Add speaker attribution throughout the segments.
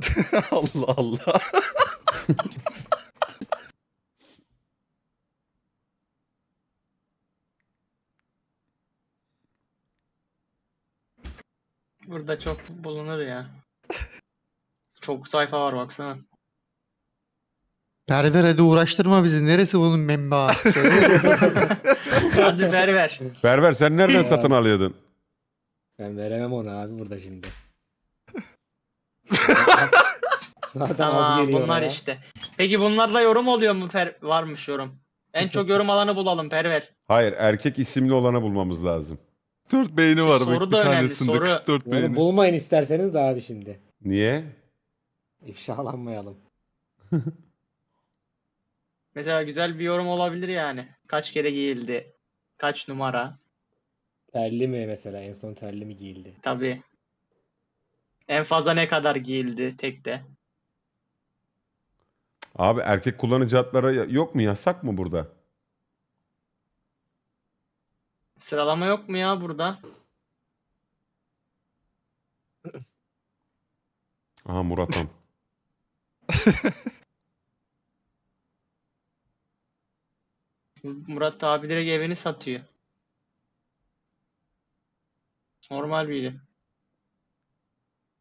Speaker 1: Allah Allah.
Speaker 2: Burada çok bulunur ya. Çok sayfa var baksana.
Speaker 3: Perver hadi uğraştırma bizi. Neresi bunun memba?
Speaker 2: Hadi ver ver.
Speaker 4: Berber sen nereden satın alıyordun?
Speaker 5: Ben veremem ona abi burada şimdi. Zaten az
Speaker 2: Tamam
Speaker 5: geliyor
Speaker 2: bunlar
Speaker 5: ya.
Speaker 2: işte. Peki bunlarla yorum oluyor mu? Per varmış yorum. En çok yorum alanı bulalım Perver.
Speaker 4: Hayır erkek isimli olanı bulmamız lazım.
Speaker 1: 4 beğeni var
Speaker 2: Soru
Speaker 1: bak bir
Speaker 2: da önemli,
Speaker 1: tanesinde
Speaker 2: soru.
Speaker 1: 44
Speaker 5: Onu
Speaker 1: beğeni.
Speaker 5: bulmayın isterseniz de abi şimdi.
Speaker 4: Niye?
Speaker 5: İfşalanmayalım.
Speaker 2: Mesela güzel bir yorum olabilir yani. Kaç kere giyildi? Kaç numara?
Speaker 5: Terli mi mesela en son terli mi giyildi?
Speaker 2: Tabii. En fazla ne kadar giyildi tekte?
Speaker 4: Abi erkek kullanıcı adları yok mu? Yasak mı burada?
Speaker 2: Sıralama yok mu ya burada?
Speaker 4: Aha Muratam.
Speaker 2: Murat abi direkt evini satıyor. Normal biri.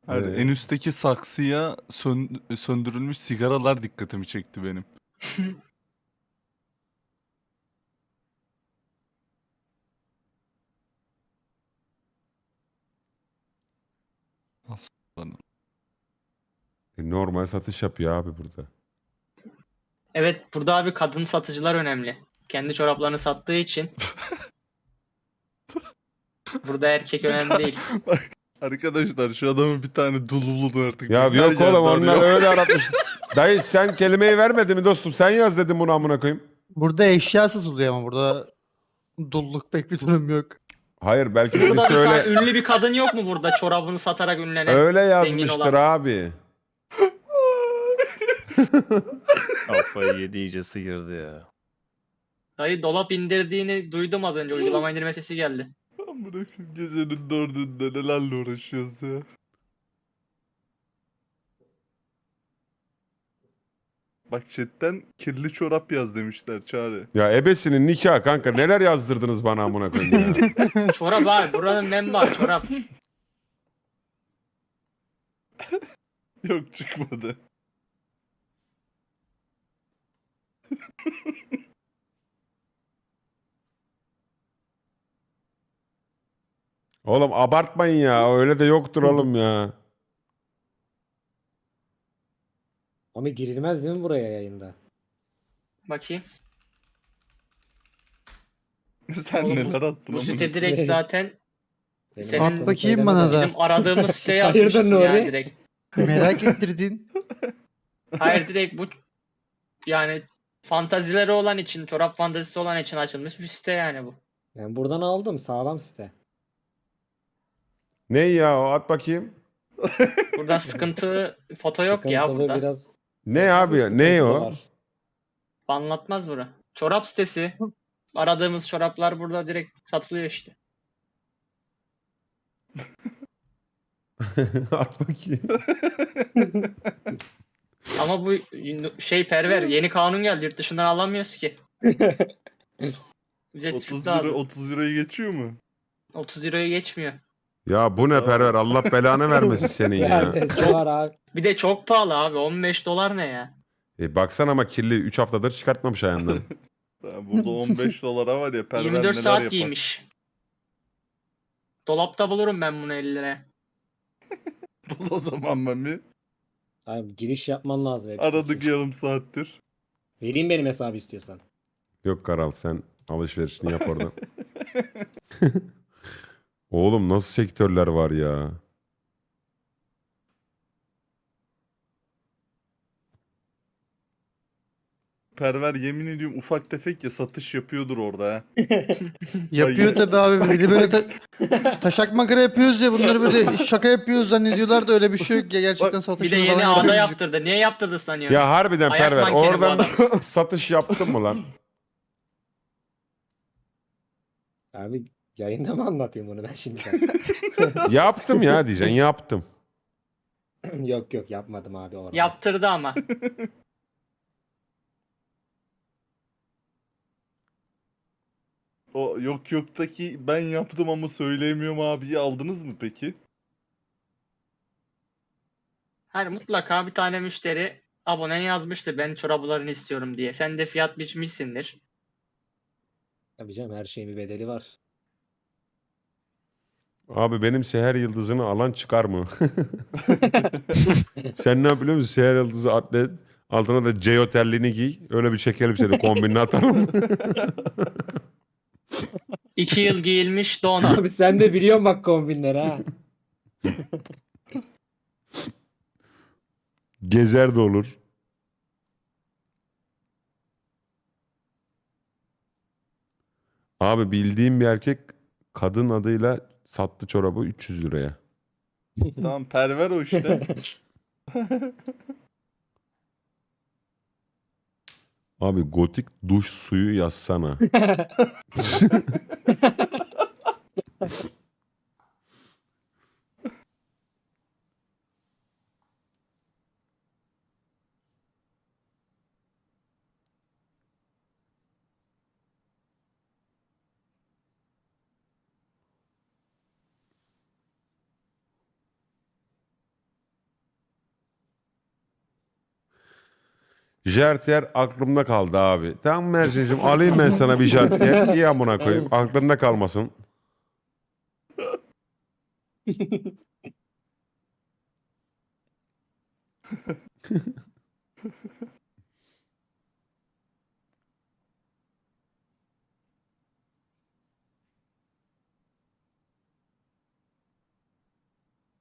Speaker 1: Hayır,
Speaker 4: Evet.
Speaker 1: en üstteki saksıya sön- söndürülmüş sigaralar dikkatimi çekti benim. Lan?
Speaker 4: E, normal satış yapıyor abi burada.
Speaker 2: Evet burada abi kadın satıcılar önemli. Kendi çoraplarını sattığı için. Burada erkek önemli değil.
Speaker 1: Arkadaşlar şu adamın bir tane dululu artık.
Speaker 4: Ya
Speaker 1: Her
Speaker 4: yok
Speaker 1: yerde
Speaker 4: oğlum onlar
Speaker 1: arıyor.
Speaker 4: öyle aratmış. Dayı sen kelimeyi vermedi mi dostum? Sen yaz dedim bunu amına koyayım.
Speaker 3: burada eşya satılıyor ama burada dulluk pek bir durum yok.
Speaker 4: Hayır belki
Speaker 2: Burada
Speaker 4: birisi
Speaker 2: bir tane
Speaker 4: öyle
Speaker 2: ünlü bir kadın yok mu burada çorabını satarak ünlenen?
Speaker 4: öyle yazmıştır
Speaker 2: olan.
Speaker 4: abi.
Speaker 6: Kafayı yedi iyicesi girdi ya.
Speaker 2: Dayı dolap indirdiğini duydum az önce. Uygulama indirme sesi geldi.
Speaker 1: Amına koyayım gecenin dördünde nelerle uğraşıyoruz ya. Bak chatten kirli çorap yaz demişler Çağrı.
Speaker 4: Ya ebesinin nikahı kanka neler yazdırdınız bana amına koyayım ya.
Speaker 2: Çorap abi buranın memba çorap.
Speaker 1: Yok çıkmadı.
Speaker 4: Oğlum abartmayın ya öyle de yoktur oğlum ya.
Speaker 5: Ama girilmez değil mi buraya yayında?
Speaker 2: Bakayım.
Speaker 1: Sen
Speaker 2: Oğlum,
Speaker 1: neler attın
Speaker 2: Bu
Speaker 1: amına
Speaker 2: site direkt zaten
Speaker 5: Benim
Speaker 2: Senin-
Speaker 3: At bakayım bana da.
Speaker 2: bizim aradığımız siteye
Speaker 5: Hayırdır
Speaker 2: atmışsın
Speaker 5: Nuri?
Speaker 2: yani direkt.
Speaker 3: Merak ettirdin.
Speaker 2: Hayır direkt bu yani fantazileri olan için, çorap fantazisi olan için açılmış bir site yani bu.
Speaker 5: Ben buradan aldım sağlam site.
Speaker 4: Ne ya o at bakayım.
Speaker 2: Burada sıkıntı foto yok ya
Speaker 5: Sıkıntılı
Speaker 2: burada.
Speaker 5: Biraz
Speaker 4: Ne abi ya? Ne
Speaker 5: sıkıntı
Speaker 4: o?
Speaker 5: var.
Speaker 2: Anlatmaz bura. Çorap sitesi. Aradığımız çoraplar burada direkt satılıyor işte.
Speaker 4: at bakayım.
Speaker 2: Ama bu şey perver yeni kanun geldi yurt dışından alamıyoruz ki. Bize
Speaker 1: 30
Speaker 2: 30
Speaker 1: lira
Speaker 2: lazım.
Speaker 1: 30 lirayı geçiyor mu?
Speaker 2: 30 euroya geçmiyor.
Speaker 4: Ya bu ne perver Allah belanı vermesin senin ya.
Speaker 5: Neredeyse var abi.
Speaker 2: Bir de çok pahalı abi 15 dolar ne ya?
Speaker 4: E baksana ama kirli 3 haftadır çıkartmamış ayağından.
Speaker 1: Ha, burada 15 dolara var ya perver
Speaker 2: 24
Speaker 1: neler
Speaker 2: saat
Speaker 1: yapar.
Speaker 2: giymiş. Dolapta bulurum ben bunu 50 liraya.
Speaker 1: Bul o zaman Mami.
Speaker 5: Abi giriş yapman lazım. hepsi
Speaker 1: Aradık yarım saattir.
Speaker 5: Vereyim benim hesabı istiyorsan.
Speaker 4: Yok Karal sen alışverişini yap orada. Oğlum nasıl sektörler var ya.
Speaker 1: Perver yemin ediyorum ufak tefek ya satış yapıyordur orada ha.
Speaker 3: Yapıyor tabii abi. Bir de böyle ta- taşak makara yapıyoruz ya bunları böyle şaka yapıyoruz zannediyorlar da öyle bir şey yok ya. Gerçekten
Speaker 2: Bir
Speaker 3: satışını
Speaker 2: de yeni ağda yaptırdı. Niye yaptırdı sanıyorsun?
Speaker 4: Ya harbiden
Speaker 2: Ayak
Speaker 4: perver
Speaker 2: mankeni bu
Speaker 4: oradan satış yaptın mı lan?
Speaker 5: Abi yayında mı anlatayım onu ben şimdi?
Speaker 4: yaptım ya diyeceksin yaptım.
Speaker 5: yok yok yapmadım abi orada.
Speaker 2: Yaptırdı ama.
Speaker 1: O yok yoktaki ben yaptım ama söyleyemiyorum abiyi aldınız mı peki?
Speaker 2: Her mutlaka bir tane müşteri abonen yazmıştır ben çoraplarını istiyorum diye. Sen de fiyat biçmişsindir.
Speaker 5: Tabii canım her şeyin bir bedeli var.
Speaker 4: Abi benim seher yıldızını alan çıkar mı? Sen ne biliyor musun? Seher yıldızı atlet altına da Ceo terliğini giy. Öyle bir çekelim seni kombinini atalım.
Speaker 2: İki yıl giyilmiş don.
Speaker 5: Abi sen de biliyorsun bak kombinleri ha.
Speaker 4: Gezer de olur. Abi bildiğim bir erkek kadın adıyla sattı çorabı 300 liraya.
Speaker 1: tamam perver o işte.
Speaker 4: Abi gotik duş suyu yazsana. Jartier aklımda kaldı abi. Tamam Mersin'cim alayım ben sana bir jartier. İyi amına koyayım. Aklında kalmasın.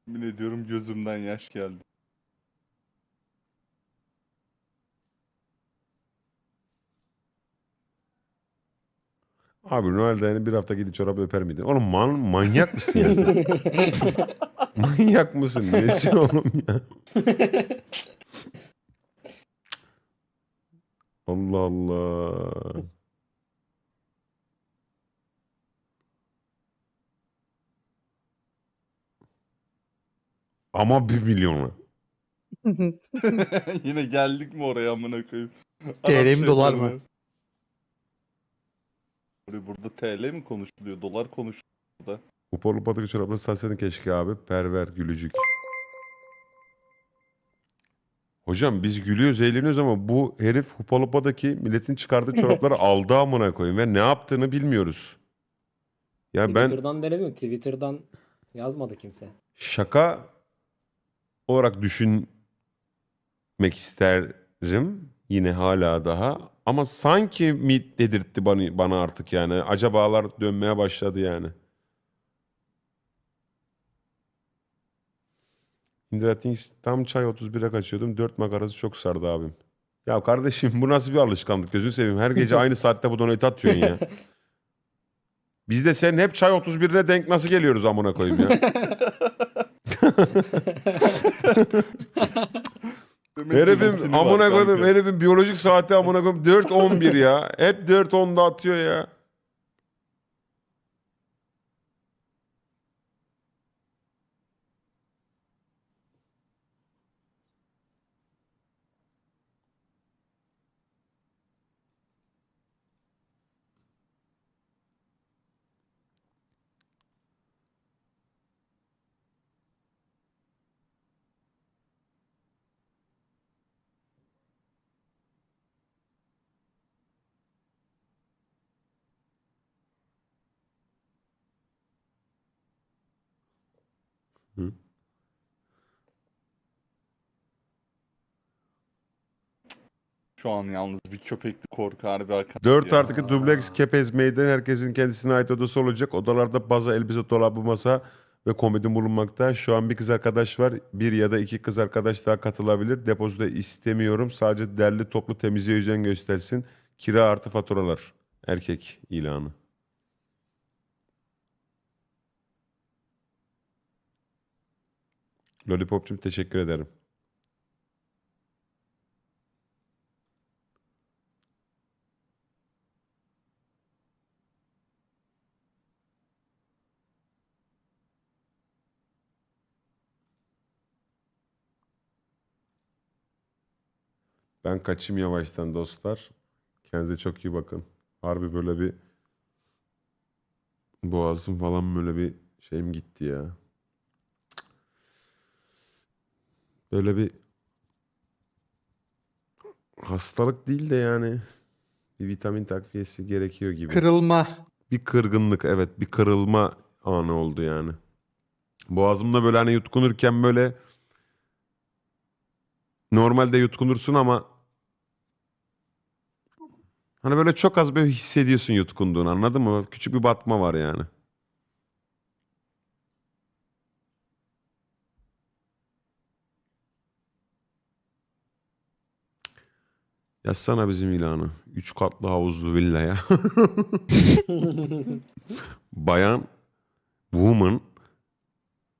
Speaker 1: Yemin ediyorum gözümden yaş geldi.
Speaker 4: Abi Noel'de yani bir hafta gidip çorap öper miydin? Oğlum man manyak mısın ya sen? manyak mısın? Nesi oğlum ya? Allah Allah. Ama bir milyona.
Speaker 1: Yine geldik mi oraya amına koyayım?
Speaker 3: TL mi,
Speaker 1: Arap
Speaker 3: dolar mı?
Speaker 1: Abi Burada TL mi konuşuluyor? Dolar konuşuluyor.
Speaker 4: Upolu patik çorapları satsaydın keşke abi. Perver gülücük. Hocam biz gülüyoruz eğleniyoruz ama bu herif Hupalopa'daki milletin çıkardığı çorapları aldı amına koyayım ve ne yaptığını bilmiyoruz. Ya ben
Speaker 5: Twitter'dan denedim? Twitter'dan yazmadı kimse.
Speaker 4: şaka olarak düşünmek isterim yine hala daha ama sanki mi dedirtti bana, bana artık yani acabalar dönmeye başladı yani. Indratings tam çay 31'e kaçıyordum. 4 makarası çok sardı abim. Ya kardeşim bu nasıl bir alışkanlık gözünü seveyim. Her gece aynı saatte bu donate atıyorsun ya. Biz de senin hep çay 31'ine denk nasıl geliyoruz amına koyayım ya. Herifin amına koydum herifin biyolojik saati amına koyayım 4.11 ya. Hep 4.10'da atıyor ya.
Speaker 1: Şu an yalnız bir köpekli korku harbi arkadaş
Speaker 4: 4
Speaker 1: ya.
Speaker 4: artı 2 dubleks kepez meydan herkesin kendisine ait odası olacak. Odalarda baza, elbise, dolabı, masa ve komodin bulunmakta. Şu an bir kız arkadaş var. Bir ya da iki kız arkadaş daha katılabilir. Depozito istemiyorum. Sadece derli toplu temizliğe özen göstersin. Kira artı faturalar. Erkek ilanı. Lollipop'cum teşekkür ederim. Ben kaçayım yavaştan dostlar. Kendinize çok iyi bakın. Harbi böyle bir boğazım falan böyle bir şeyim gitti ya. Böyle bir hastalık değil de yani bir vitamin takviyesi gerekiyor gibi.
Speaker 3: Kırılma.
Speaker 4: Bir kırgınlık evet bir kırılma anı oldu yani. Boğazımda böyle hani yutkunurken böyle normalde yutkunursun ama hani böyle çok az böyle hissediyorsun yutkunduğunu anladın mı? Küçük bir batma var yani. Yazsana bizim ilanı. Üç katlı havuzlu villaya. Bayan, woman,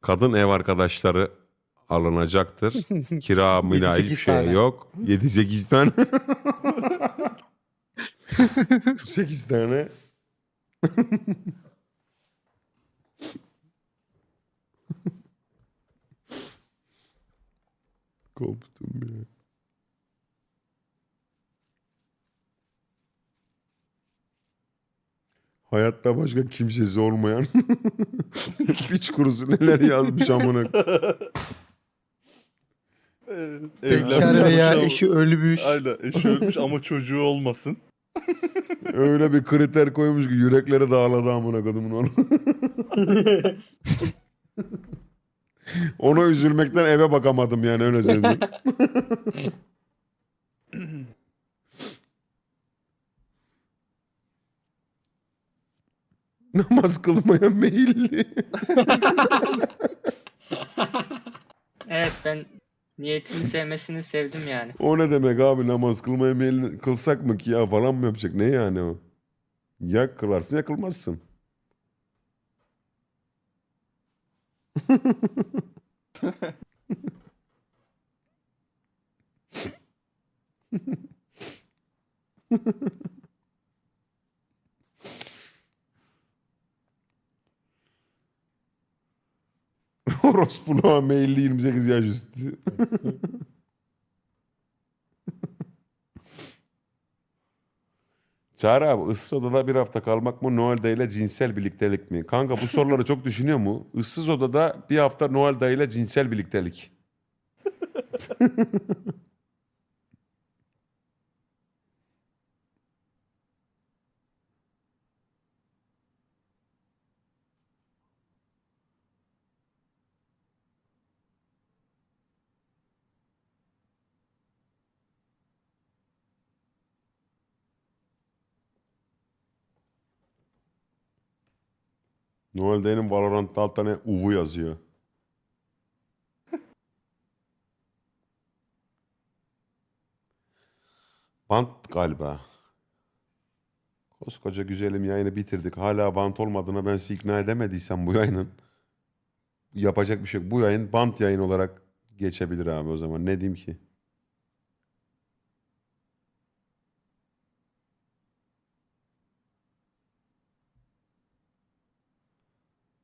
Speaker 4: kadın ev arkadaşları alınacaktır. Kira mila hiçbir
Speaker 5: 7-8
Speaker 4: şey
Speaker 5: tane.
Speaker 4: yok. 7-8 tane. 8 tane. Koptum ya. Hayatta başka kimsesi olmayan piç kurusu neler yazmış amına.
Speaker 3: Bekar veya
Speaker 1: şey
Speaker 3: eşi ölmüş.
Speaker 1: Aynen eşi ölmüş ama çocuğu olmasın.
Speaker 4: Öyle bir kriter koymuş ki yürekleri dağladı amına kodumun onu. Ona üzülmekten eve bakamadım yani öyle söyleyeyim. Namaz kılmaya meyilli.
Speaker 2: Evet ben niyetini sevmesini sevdim yani.
Speaker 4: O ne demek abi namaz kılmaya meyilli kılsak mı ki ya falan mı yapacak? Ne yani o? Ya kılarsın ya kılmazsın. Orospuluğa meyilli 28 yaş üstü. Çağrı abi ıssız odada bir hafta kalmak mı Noel dayıyla cinsel birliktelik mi? Kanka bu soruları çok düşünüyor mu? Issız odada bir hafta Noel dayıyla cinsel birliktelik. Noel dayının Valorant'ta alt tane uvu yazıyor. Bant galiba. Koskoca güzelim yayını bitirdik. Hala bant olmadığına ben sizi ikna edemediysem bu yayının yapacak bir şey yok. Bu yayın bant yayın olarak geçebilir abi o zaman. Ne diyeyim ki?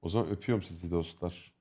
Speaker 4: O zaman öpüyorum sizi dostlar.